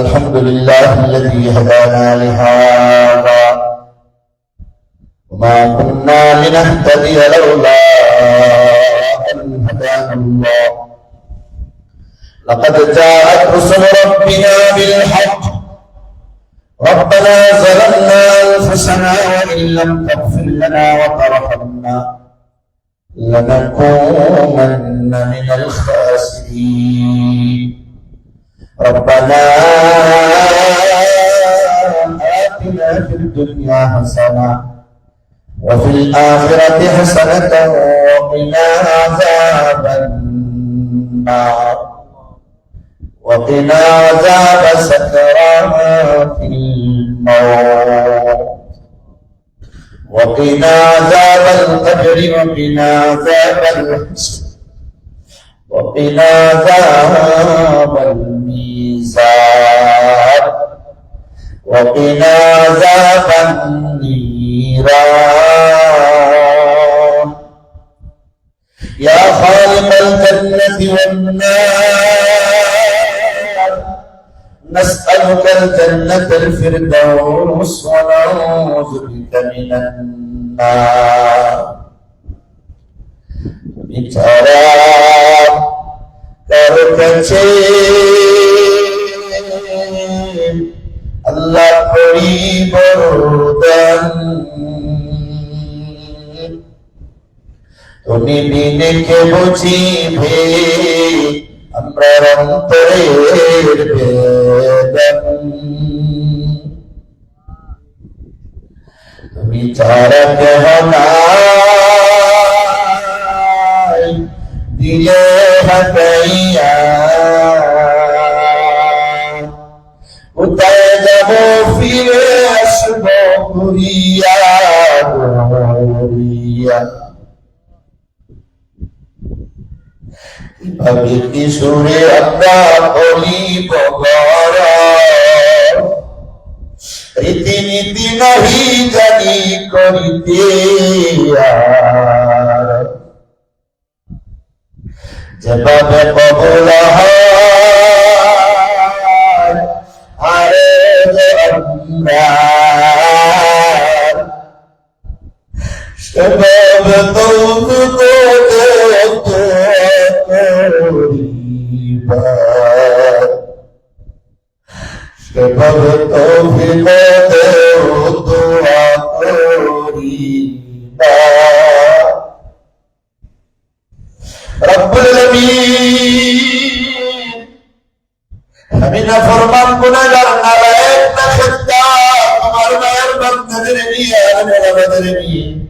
الحمد لله الذي هدانا لهذا. وما كنا لنهتدي لولا أن هدانا الله. لقد جاءت رسل ربنا بالحق. ربنا ظلمنا أنفسنا وإن لم تغفر لنا وترحمنا لنكونن من الخاسرين. ربنا آتنا في الدنيا حسنة وفي الآخرة حسنة وقنا عذاب النار. وقنا عذاب سكرات الموت. وقنا عذاب القبر وقنا عذاب الحسن. وقنا عذاب الميزان وقنا عذاب النيران يا خالق الجنة والنار نسألك الجنة الفردوس ونعوذ بك من النار. بتراب কাছে আল্লাহ করিব দান তুমি বিনেকে বুঝিবে আমরা অন্তরের বেদন তুমি ছাড়া কেহ দিলে কীভাবে কি সুরে আমরা বলিব গর রীতিনীতি নহি জানি করিতে যেভাবে কবল হয়, আমরা। দে করিবা সেভাবে তৌফিক দেও দোয়া করিবা রব্বুল আলামিন আমি না ফরমান গুনাহগার নালায়েক না খোদা তোমার মায়ের বান্দাদের নিয়ে আমি বাবাদের নিয়ে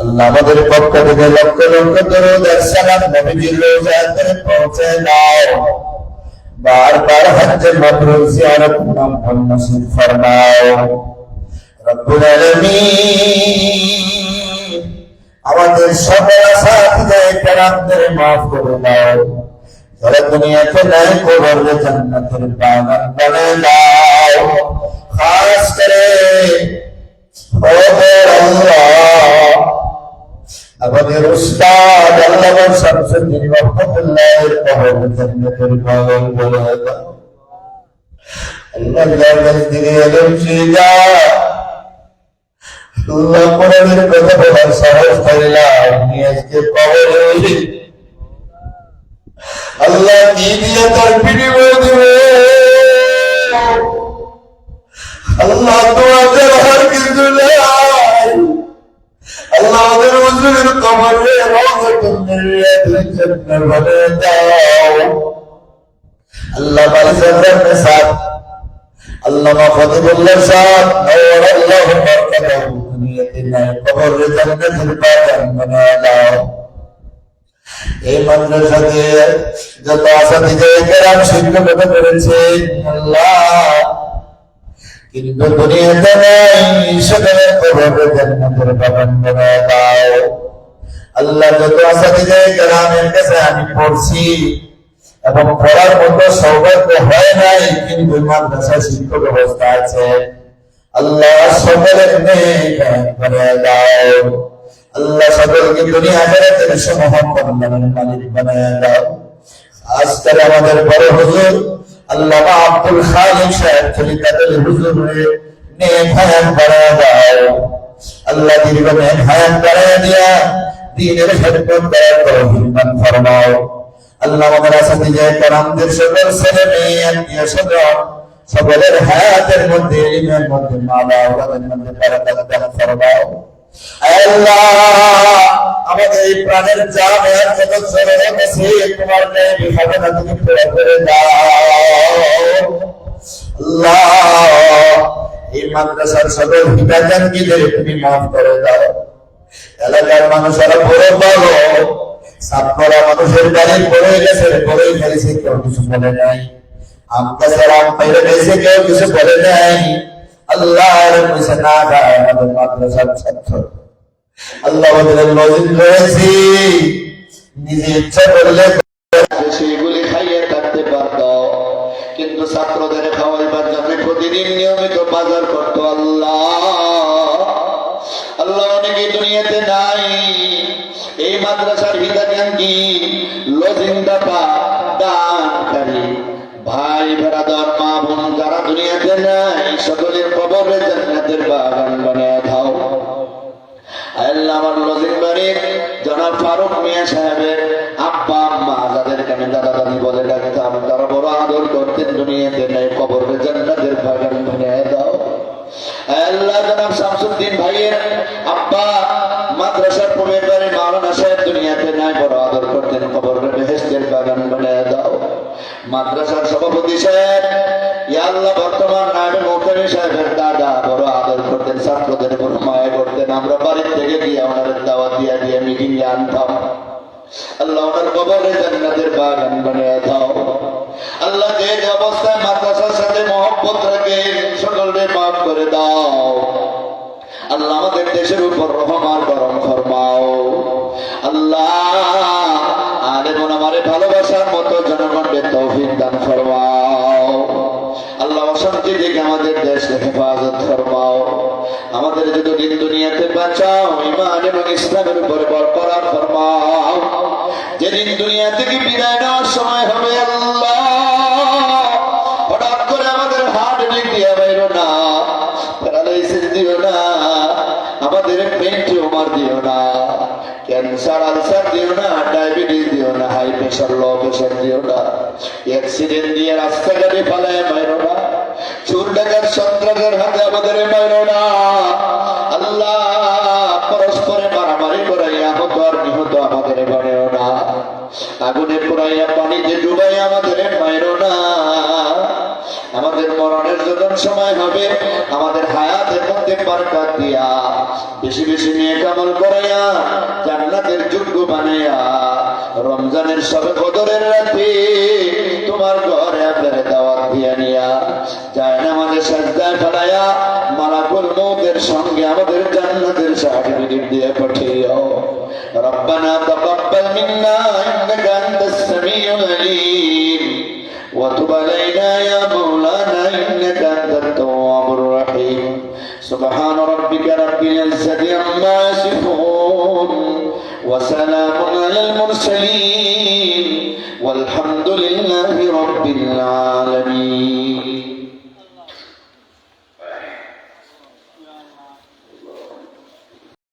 আল্লাহ আমাদের পক্ষ থেকে লক্ষ লক্ষ দরুদ আর সালাম নবীজির রোজাতে পৌঁছে দাও। বারবার হজ্জে মাবরুর জিয়ারত নাম নসিব ফরমাও, রব্বুল আলামিন, আমাদের সকল সাথীদের কেরামদের মাফ করে দাও। যারা দুনিয়াতে নাই জান্নাতের বাগান বলে দাও। খাস করে আমাদের উস্তাদ আল্লাহ শামসুদ্দিন রহমতুল্লাহ এর কবর জান্নাতের বাগান বলে দাও আল্লাহ যার এলেন নেই আল্লাহ আমাদের হুজুরের কবরে আল্লাহ মালিকের সাথ আল্লাহ যত আসাদিজে কেরাম করেছেন আল্লাহ কিন্তু দুনিয়াতে নেই বানিয়ে দাও আল্লাহ যত আসাদিজে কেরামের কাছে আমি পড়ছি এবং পড়ার মতো সৌভাগ্য হয় নাই, কিন্তু মাদ্রাসা শিক্ষক ব্যবস্থা আছে। আল্লাহ সকলের করে দাও। আল্লাহ সকলকে দুনিয়া কল্যাণের মালিক বানায় দাও। আজকাল আমাদের বড় হুজুর। আল্লাহ আব্দুল খালিক সাহেব খলিকাতুল হুজুর নেক হায়াত বানায় দাও। আল্লাহ দীর্ঘ নেক হায়াত বানায় দিয়া দিনের খেদমত করার তৌফিক দান ফরমাও। আল্লাহ আমাদের আসামি যে কারামদের সকল ছেলে মেয়ে, আত্মীয় স্বজন সকলের হায়াতের মধ্যে ইমের মধ্যে মালা ওদের মধ্যে বারাকাত দান ফরমাও। আমাদের মানুষেরা বড় পড়ে গেছে, পড়েই ফেলেছে, কেউ কিছু বলে নাই। কেউ কিছু বলে নাই। আল্লাহর কাছে না গায় আমাদের মাদ্রাসার ছাত্র। আল্লাহ আমাদের রয়েছি। নিজে ইচ্ছা করলে দানকারী ভাই বেড়াদার মা বোন যারা দুনিয়াতে নাই। বাগান বানিয়ে দাও। আল্লাহ আমার লজিং বাড়ির জনাব ফারুক মিয়া সাহেবের আব্বা, আম্মা, যাদেরকে আমি দাদা দাদি বলে ডাকতাম, তারা বড় আদর করতেন দুনিয়াতে। নাই কবর জান্নাতের বাগান বানিয়ে দাও। আল্লাহ জনাব শামসুদ্দিন ভাইয়ের আব্বা, মাদ্রাসার প্রবেশ বাড়ি মাওলানা সাহেব দুনিয়াতে নাই, বড় আদর করতেন। কবর বেহেস্তের বাগান বানিয়ে দাও। মাদ্রাসার সভাপতি সাহেব বর্তমান সাহেবের দাদা, বড় আদর করতেন, ছাত্রদের বড় মায়া করতেন। আমরা বাড়ির থেকে গিয়ে দাওয়াত দিয়ে দিয়ে মিটিং এ আনতাম। আল্লাহ ওনার কবরে জান্নাতের বাগান বানিয়ে দাও। আল্লাহ যে অবস্থায় মাদ্রাসার সাথে মহব্বত রাখে, সকলকে মাফ করে দাও। আল্লাহ আমাদের দেশের উপর রহমান গরম ফরমাও। আল্লাহ আরে মন আমারে ভালোবাসার মতো জনগণকে তৌফিক দান ফরমাও। অশান্তি থেকে আমাদের দেশকে হেফাজত ফরমাও। আমাদের যতদিন দুনিয়াতে বাঁচাও ইমান এবং ইসলামের উপর বরকরার ফরমাও। যেদিন দুনিয়া থেকে বিদায় নেওয়ার সময় হবে বাইরো ডায়াবেটিস দিও না, হাই প্রেশার, লো প্রেশার দিও না। অ্যাক্সিডেন্ট দিয়ে রাস্তাঘাটে পালায় মাইরো না। চোর সন্ত্রাসের হাতে আমাদের মাইরো না। আল্লাহ পরস্পরে মারামারি করাই আহত আর নিহত আমাদের বাড়েও না। আগুনে পুরাইয়া পানিতে ডুবাই আমাদের মাইরো না। আমাদের মরণের যখন সময় হবে, আমাদের হায়াতের মধ্যে বরকত দিয়া বেশি বেশি নিয়ে কামল করাইয়া জান্নাতের যোগ্য বানাইয়া রমজানের সবে কদরের রাতে তোমার ঘরে সাজদায় ফেলাইয়া মালাকুল মৌতের সঙ্গে আমাদের জান্নাতের সার্টিফিকেট দিয়ে পাঠিয়েও ربنا تقبل منا انك انت السميع العليم وتب علينا يا مولانا انك انت التواب الرحيم سبحان ربك رب العزه عما يصفون وسلام على المرسلين والحمد لله رب العالمين